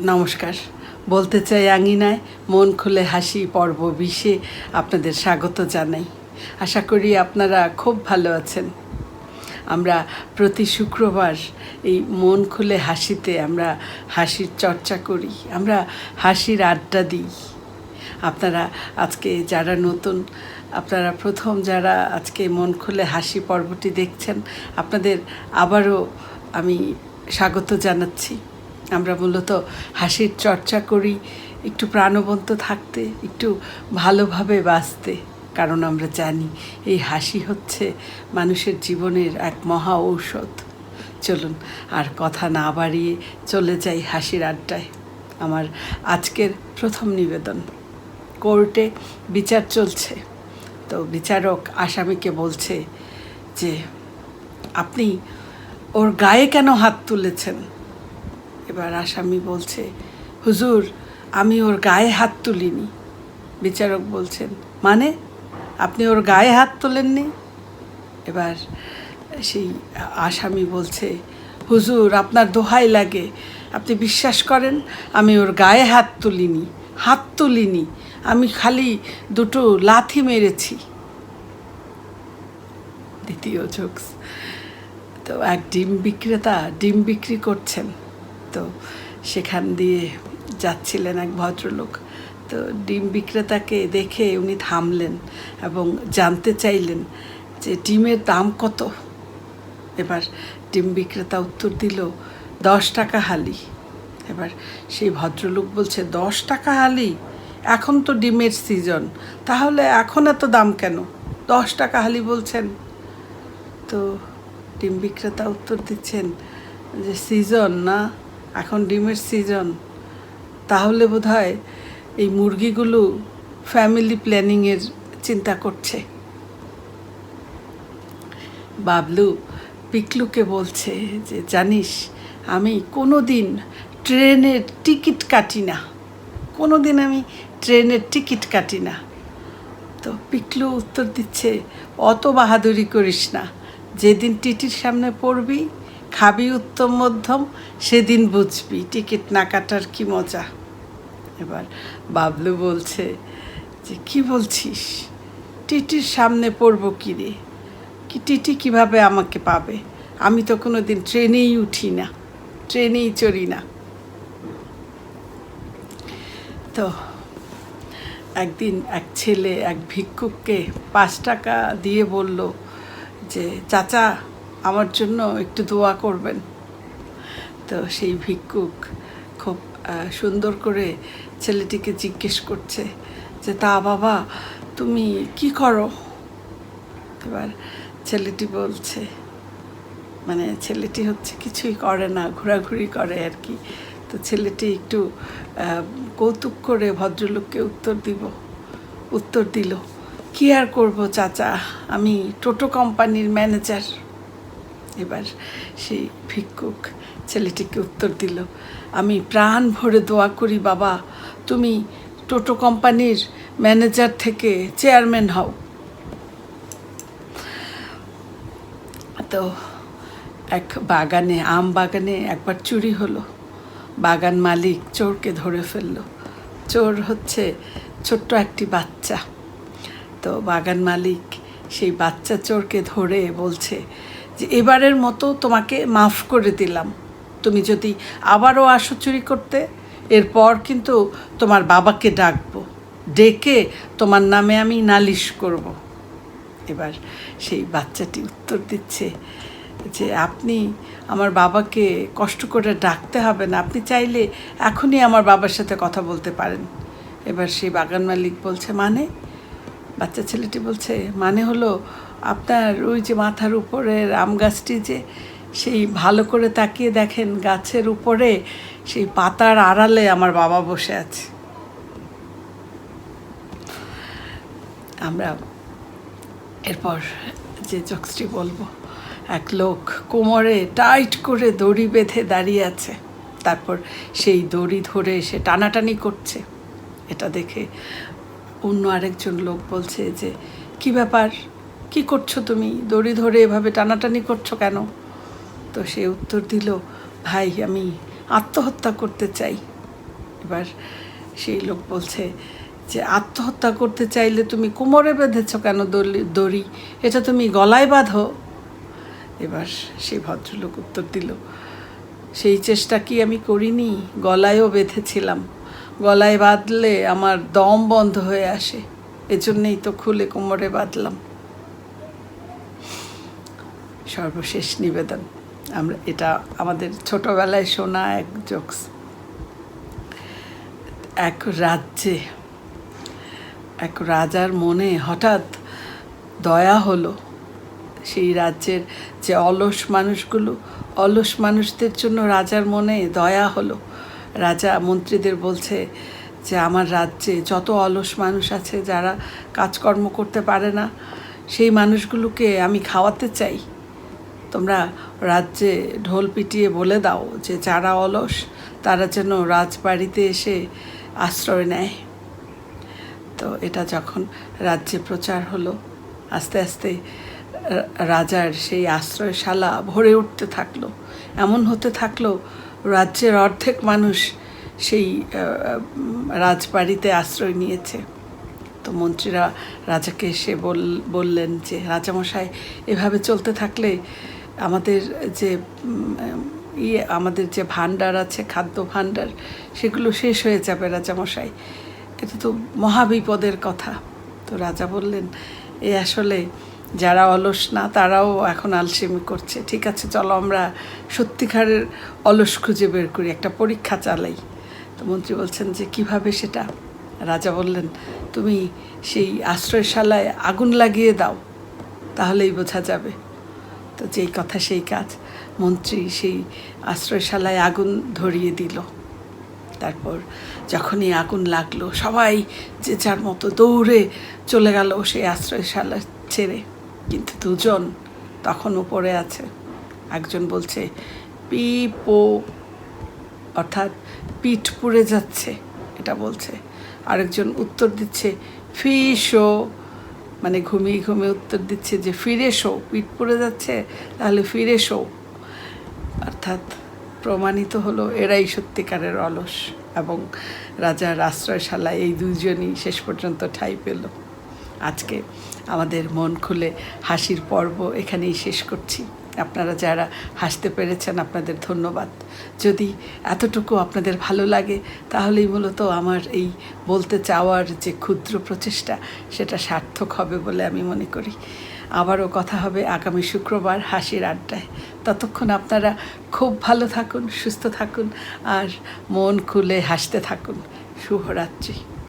নমস্কার। বলতে চাই আঙিনায় মন খুলে হাসি পর্ব বিশে আপনাদের স্বাগত জানাই। আশা করি আপনারা খুব ভালো আছেন। আমরা প্রতি শুক্রবার এই মন খুলে হাসিতে আমরা হাসির চর্চা করি। আমরা হাসির আড্ডা দিই। আপনারা আজকে যারা নতুন, আপনারা প্রথম যারা আজকে মন খুলে হাসি পর্বটি দেখছেন, আপনাদের আবারও আমি স্বাগত জানাচ্ছি। আমরা মূলত হাসির চর্চা করি, একটু প্রাণবন্ত থাকতে, একটু ভালোভাবে বাঁচতে, কারণ আমরা জানি এই হাসি হচ্ছে মানুষের জীবনের এক মহা ঔষধ। চলুন আর কথা না বাড়িয়ে চলে যাই হাসির আড্ডায়। আমার আজকের প্রথম নিবেদন, কোর্টে বিচার চলছে। তো বিচারক আসামিকে বলছে যে, আপনি ওর গায়ে কেন হাত তুলেছেন? এবার আসামি বলছে, হুজুর, আমি ওর গায়ে হাত তুলিনি। বিচারক বলছেন মানে? আপনি ওর গায়ে হাত তোলেননি? এবার সেই আসামি বলছে, হুজুর, আপনার দোহাই লাগে। আপনি বিশ্বাস করেন, আমি ওর গায়ে হাত তুলিনি হাত তুলিনি। আমি খালি দুটো লাথি মেরেছি। দ্বিতীয় জোকস তো এক ডিম বিক্রেতা ডিম বিক্রি করছেন। তো সেখান দিয়ে যাচ্ছিলেন এক ভদ্রলোক। তো ডিম বিক্রেতাকে দেখে উনি থামলেন এবং জানতে চাইলেন যে ডিমের দাম কত। এবার ডিম বিক্রেতা উত্তর দিল, দশ টাকা হালি। এবার সেই ভদ্রলোক বলছে, দশ টাকা হালি? এখন তো ডিমের সিজন, তাহলে এখন এত দাম কেন? দশ টাকা হালি, বলছেন। তো ডিম বিক্রেতা উত্তর দিচ্ছেন যে, সিজন না এখন ডিমের সিজন তাহলে বোধ এই মুরগিগুলো ফ্যামিলি প্ল্যানিংয়ের চিন্তা করছে। বাবলু পিকলুকে বলছে যে, জানিস, আমি কোনো দিন ট্রেনের টিকিট কাটি না। কোনো দিন আমি ট্রেনের টিকিট কাটি না। তো পিকলু উত্তর দিচ্ছে, অত বাহাদুরি করিস না। যেদিন টিটির সামনে পড়বি খাবি উত্তম মধ্যম, সেদিন বুঝবি। টিকিট না কাটার কি মজা? এবার বাবলু বলছে, যে কি বলছিস? টিটির সামনে পড়ব কি রে? কি টিটি কীভাবে আমাকে পাবে? আমি তো কোনো দিন ট্রেনেই উঠি না, ট্রেনেই চড়ি না। তো একদিন এক ছেলে এক ভিক্ষুককে পাঁচ টাকা দিয়ে বলল যে, চাচা আমার জন্য একটু দোয়া করবেন। তো সেই ভিক্ষুক খুব সুন্দর করে ছেলেটিকে জিজ্ঞেস করছে যে, তা বাবা, তুমি কি করো? এবার ছেলেটি বলছে মানে ছেলেটি হচ্ছে কিছুই করে না, ঘোরাঘুরি করে আর কি। তো ছেলেটি একটু কৌতুক করে ভদ্রলোককে উত্তর দিব, উত্তর দিল, কি আর করব চাচা? আমি টোটো কোম্পানির ম্যানেজার। এবার সেই ভিক্ষুক ছেলেটিকে উত্তর দিল, আমি প্রাণ ভরে দোয়া করি বাবা, তুমি টোটো কোম্পানির ম্যানেজার থেকে চেয়ারম্যান হও। তো এক বাগানে, আম বাগানে একবার চুরি হলো। বাগান মালিক চোরকে ধরে ফেলল। চোর হচ্ছে ছোট্ট একটি বাচ্চা। তো বাগান মালিক সেই বাচ্চা চোরকে ধরে বলছে যে এবারের মতো তোমাকে মাফ করে দিলাম। তুমি যদি আবারও আসো চুরি করতে, এরপর কিন্তু তোমার বাবাকে ডাকবো। ডেকে তোমার নামে আমি নালিশ করব। এবার সেই বাচ্চাটি উত্তর দিচ্ছে যে, আপনি আমার বাবাকে কষ্ট করে ডাকতে হবে না। আপনি চাইলে এখনই আমার বাবার সাথে কথা বলতে পারেন। এবার সেই বাগান মালিক বলছে মানে? বাচ্চা ছেলেটি বলছে মানে হলো আপনার ওই যে মাথার উপরের আম গাছটি যে সেই ভালো করে তাকিয়ে দেখেন গাছের উপরে সেই পাতার আড়ালে আমার বাবা বসে আছে। আমরা এরপর যে জোকসটি বলব, এক লোক কোমরে টাইট করে দড়ি বেঁধে দাঁড়িয়ে আছে। তারপর সেই দড়ি ধরে সে টানাটানি করছে। এটা দেখে অন্য আরেকজন লোক বলছে যে, কি ব্যাপার? কি করছ তুমি? দড়ি ধরে এভাবে টানাটানি করছ কেন? তো সে উত্তর দিল, ভাই, আমি আত্মহত্যা করতে চাই। এবার সেই লোক বলছে যে, আত্মহত্যা করতে চাইলে তুমি কোমরে বেঁধেছ কেন দড়ি এটা তুমি গলায় বাঁধো। এবার সেই ভদ্রলোক উত্তর দিল, সেই চেষ্টা কি আমি করিনি? গলায়ও বেঁধেছিলাম। গলায় বাঁধলে আমার দম বন্ধ হয়ে আসে। এজন্যই তো খুলে কোমরে বাঁধলাম। সর্বশেষ নিবেদন। আমরা, এটা আমাদের ছোটবেলায় শোনা এক জোকস। এক রাজ্যে, এক রাজার মনে হঠাৎ দয়া হলো। সেই রাজ্যের যে অলস মানুষগুলো, অলস মানুষদের জন্য রাজার মনে দয়া হলো। রাজা মন্ত্রীদের বলছে যে, আমার রাজ্যে যত অলস মানুষ আছে যারা কাজকর্ম করতে পারে না, সেই মানুষগুলোকে আমি খাওয়াতে চাই। তোমরা রাজ্যে ঢোল পিটিয়ে বলে দাও যে যারা অলস, তারা যেন রাজবাড়িতে এসে আশ্রয় নেয়। তো এটা যখন রাজ্যে প্রচার হলো, আস্তে আস্তে রাজার সেই আশ্রয়শালা ভরে উঠতে থাকল। এমন হতে থাকল, রাজ্যের অর্ধেক মানুষ সেই রাজবাড়িতে আশ্রয় নিয়েছে। তো মন্ত্রীরা রাজাকে এসে বল, বললেন যে, রাজামশাই, এভাবে চলতে থাকলে আমাদের যে ইয়ে আমাদের যে ভাণ্ডার আছে, খাদ্য ভাণ্ডার, সেগুলো শেষ হয়ে যাবে রাজামশাই। এটা তো মহাবিপদের কথা। তো রাজা বললেন, এ আসলে যারা অলস না, তারাও এখন আলসেমি করছে। ঠিক আছে, চলো আমরা সত্যিকারের অলস খুঁজে বের করি, একটা পরীক্ষা চালাই। তো মন্ত্রী বলছেন যে, কীভাবে সেটা? রাজা বললেন, তুমি সেই আশ্রয়শালায় আগুন লাগিয়ে দাও, তাহলেই বোঝা যাবে। তো যেই কথা, সেই কাজ। মন্ত্রী সেই আশ্রয়শালায় আগুন ধরিয়ে দিল। তারপর যখনই আগুন লাগল, সবাই যে যার মতো দৌড়ে চলে গেল সেই আশ্রয়শালা ছেড়ে। কিন্তু দুজন তখন উপরে আছে। একজন বলছে, পিপো অর্থাৎ, পিঠ পুড়ে যাচ্ছে এটা বলছে। আরেকজন উত্তর দিচ্ছে, ফিশো মানে ঘুমিয়ে ঘুমিয়ে উত্তর দিচ্ছে যে, ফিরে শো পিঠ পড়ে যাচ্ছে, তাহলে ফিরে শো অর্থাৎ প্রমাণিত হলো এরাই সত্যিকারের অলস এবং রাজার আশ্রয়শালায় এই দুজনই শেষ পর্যন্ত ঠাই পেল। আজকে আমাদের মন খুলে হাসির পর্ব এখানেই শেষ করছি। আপনারা যারা হাসতে পেরেছেন, আপনাদের ধন্যবাদ। যদি এতটুকু আপনাদের ভালো লাগে, তাহলেই মূলত আমার এই বলতে চাওয়ার যে ক্ষুদ্র প্রচেষ্টা, সেটা সার্থক হবে বলে আমি মনে করি। আবারও কথা হবে আগামী শুক্রবার হাসির আড্ডায়। ততক্ষণ আপনারা খুব ভালো থাকুন, সুস্থ থাকুন, আর মন খুলে হাসতে থাকুন। শুভরাত্রি।